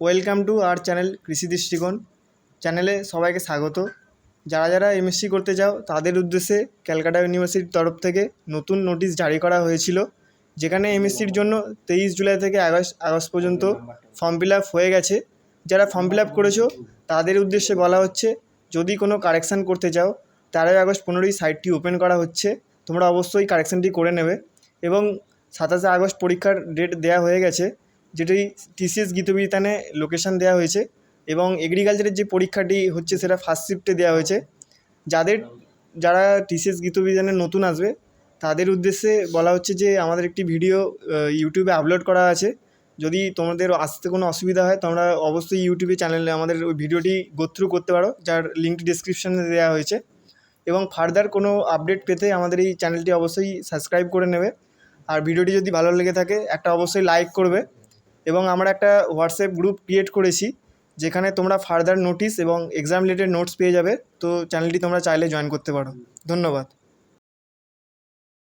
Welcome to our channel কৃষি দৃষ্টিকোণ চ্যানেলে সবাইকে স্বাগত। যারা যারা এমএসসি করতে চাও, তাদের উদ্দেশ্যে ক্যালকাটা ইউনিভার্সিটির তরফ থেকে নতুন নোটিশ জারি করা হয়েছিল, যেখানে এমএসসির জন্য তেইশ জুলাই থেকে আগস্ট আগস্ট পর্যন্ত ফর্ম ফিল আপ হয়ে গেছে। যারা ফর্ম ফিল আপ করেছ, তাদের উদ্দেশ্যে বলা হচ্ছে, যদি কোনো কারেকশান করতে চাও, তেরোই আগস্ট পনেরোই সাইটটি ওপেন করা হচ্ছে, তোমরা অবশ্যই কারেকশানটি করে নেবে এবং সাতাশে আগস্ট পরীক্ষার ডেট দেওয়া হয়ে গেছে। যেটি টিসিএস গীতবিতানে লোকেশান দেওয়া হয়েছে এবং এগ্রিকালচারের যে পরীক্ষাটি হচ্ছে সেটা ফার্স্ট শিফটে দেওয়া হয়েছে। যাদের, যারা টিসিএস গীতবিতানে নতুন আসবে, তাদের উদ্দেশ্যে বলা হচ্ছে যে আমাদের একটি ভিডিও ইউটিউবে আপলোড করা আছে। যদি তোমাদের আসতে কোনো অসুবিধা হয়, তোমরা অবশ্যই ইউটিউবে চ্যানেলে আমাদের ওই ভিডিওটি গোথ্রু করতে পারো, যার লিঙ্কটি ডিসক্রিপশানে দেওয়া হয়েছে। এবং ফার্দার কোনো আপডেট পেতে আমাদের এই চ্যানেলটি অবশ্যই সাবস্ক্রাইব করে নেবে। আর ভিডিওটি যদি ভালো লেগে থাকে, একটা অবশ্যই লাইক করবে। এবং আমরা একটা হোয়াটসঅ্যাপ গ্রুপ ক্রিয়েট করেছি, যেখানে তোমরা ফার্দার নোটিস এবং এক্সাম রিলেটেড নোটস পেয়ে যাবে। তো চ্যানেলটি তোমরা চাইলে জয়েন করতে পারো। ধন্যবাদ।